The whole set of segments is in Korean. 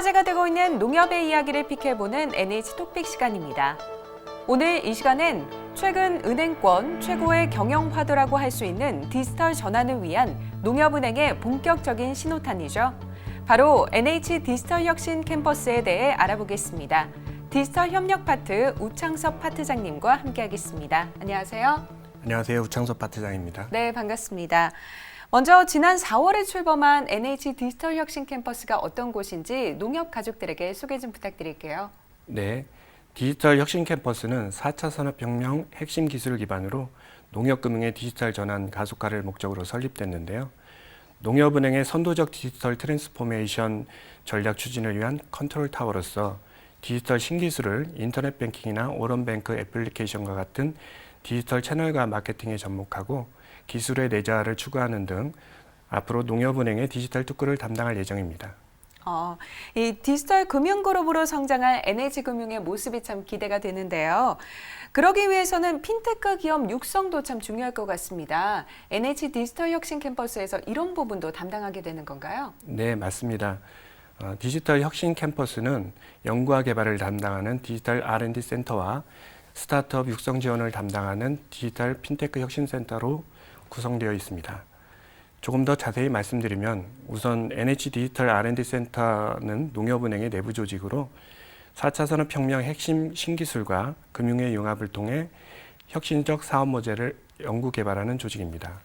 화제가 되고 있는 농협의 이야기를 픽해보는 NH 톡픽 시간입니다. 오늘 이 시간엔 최근 은행권 최고의 경영 화두라고 할 수 있는 디지털 전환을 위한 농협은행의 본격적인 신호탄이죠. 바로 NH 디지털 혁신 캠퍼스에 대해 알아보겠습니다. 디지털 협력 파트 우창섭 파트장님과 함께하겠습니다. 안녕하세요. 안녕하세요. 우창섭 파트장입니다. 네, 반갑습니다. 먼저 지난 4월에 출범한 NH 디지털 혁신 캠퍼스가 어떤 곳인지 농협 가족들에게 소개 좀 부탁드릴게요. 네. 디지털 혁신 캠퍼스는 4차 산업혁명 핵심 기술을 기반으로 농협금융의 디지털 전환 가속화를 목적으로 설립됐는데요. 농협은행의 선도적 디지털 트랜스포메이션 전략 추진을 위한 컨트롤 타워로서 디지털 신기술을 인터넷 뱅킹이나 오런뱅크 애플리케이션과 같은 디지털 채널과 마케팅에 접목하고 기술의 내재화를 추구하는 등 앞으로 농협은행의 디지털 특구를 담당할 예정입니다. 어, 이 디지털 금융그룹으로 성장할 NH금융의 모습이 참 기대가 되는데요. 그러기 위해서는 핀테크 기업 육성도 참 중요할 것 같습니다. NH 디지털 혁신 캠퍼스에서 이런 부분도 담당하게 되는 건가요? 네, 맞습니다. 어, 디지털 혁신 캠퍼스는 연구와 개발을 담당하는 디지털 R&D 센터와 스타트업 육성 지원을 담당하는 디지털 핀테크 혁신 센터로 구성되어 있습니다. 조금 더 자세히 말씀드리면 우선 NH 디지털 R&D 센터는 농협은행의 내부 조직으로 4차 산업혁명 핵심 신기술과 금융의 융합을 통해 혁신적 사업 모델을 연구 개발하는 조직입니다.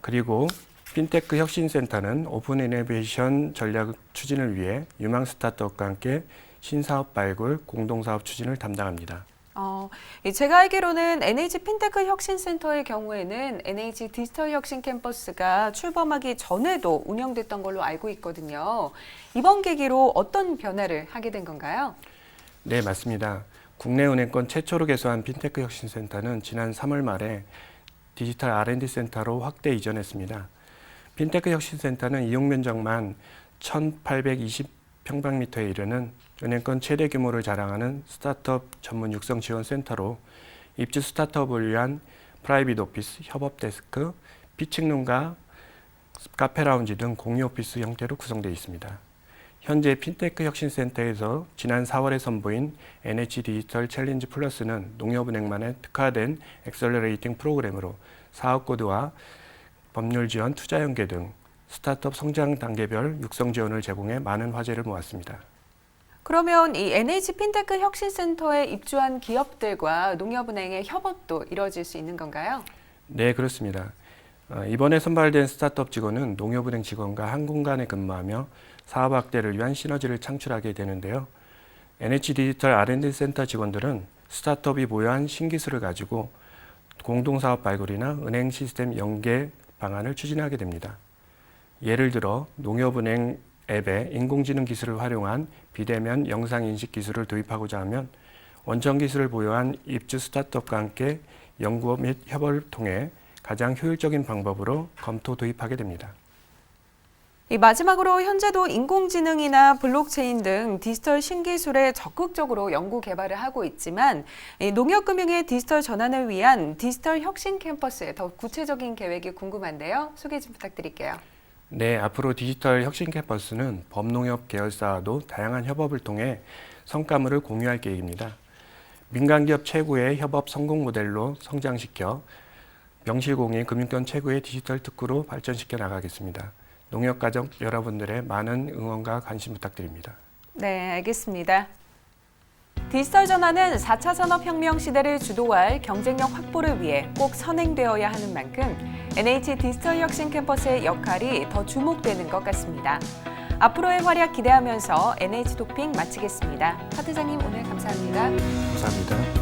그리고 핀테크 혁신센터는 오픈 이노베이션 전략 추진을 위해 유망 스타트업과 함께 신사업 발굴, 공동사업 추진을 담당합니다. 어, 이 제가 알기로는 NH 핀테크 혁신센터의 경우에는 NH 디지털 혁신 캠퍼스가 출범하기 전에도 운영됐던 걸로 알고 있거든요. 이번 계기로 어떤 변화를 하게 된 건가요? 네, 맞습니다. 국내 은행권 최초로 개소한 핀테크 혁신센터는 지난 3월 말에 디지털 R&D 센터로 확대 이전했습니다. 핀테크 혁신센터는 이용 면적만 1,820 평방미터에 이르는 은행권 최대 규모를 자랑하는 스타트업 전문 육성 지원 센터로 입주 스타트업을 위한 프라이빗 오피스, 협업 데스크, 피칭룸과 카페 라운지 등 공유 오피스 형태로 구성되어 있습니다. 현재 핀테크 혁신센터에서 지난 4월에 선보인 NH 디지털 챌린지 플러스는 농협은행만의 특화된 엑셀러레이팅 프로그램으로 사업 코드와 법률 지원, 투자 연계 등 스타트업 성장 단계별 육성 지원을 제공해 많은 화제를 모았습니다. 그러면 이 NH 핀테크 혁신센터에 입주한 기업들과 농협은행의 협업도 이루어질 수 있는 건가요? 네, 그렇습니다. 어, 이번에 선발된 스타트업 직원은 농협은행 직원과 한 공간에 근무하며 사업 확대를 위한 시너지를 창출하게 되는데요. NH 디지털 R&D 센터 직원들은 스타트업이 보유한 신기술을 가지고 공동사업 발굴이나 은행 시스템 연계 방안을 추진하게 됩니다. 예를 들어 농협은행 앱에 인공지능 기술을 활용한 비대면 영상 인식 기술을 도입하고자 하면 원천 기술을 보유한 입주 스타트업과 함께 연구 및 협업을 통해 가장 효율적인 방법으로 검토 도입하게 됩니다. 이 마지막으로 현재도 인공지능이나 블록체인 등 디지털 신기술에 적극적으로 연구 개발을 하고 있지만 이 농협금융의 디지털 전환을 위한 디지털 혁신 캠퍼스의 더 구체적인 계획이 궁금한데요. 소개 좀 부탁드릴게요. 네, 앞으로 디지털 혁신 캠퍼스는 법농협 계열사와도 다양한 협업을 통해 성과물을 공유할 계획입니다. 민간기업 최고의 협업 성공 모델로 성장시켜 명실공히 금융권 최고의 디지털 특구로 발전시켜 나가겠습니다. 농협 가족 여러분들의 많은 응원과 관심 부탁드립니다. 네, 알겠습니다. 디지털 전환은 4차 산업혁명 시대를 주도할 경쟁력 확보를 위해 꼭 선행되어야 하는 만큼 NH 디지털 혁신 캠퍼스의 역할이 더 주목되는 것 같습니다. 앞으로의 활약 기대하면서 NH 도핑 마치겠습니다. 파트장님 오늘 감사합니다. 감사합니다.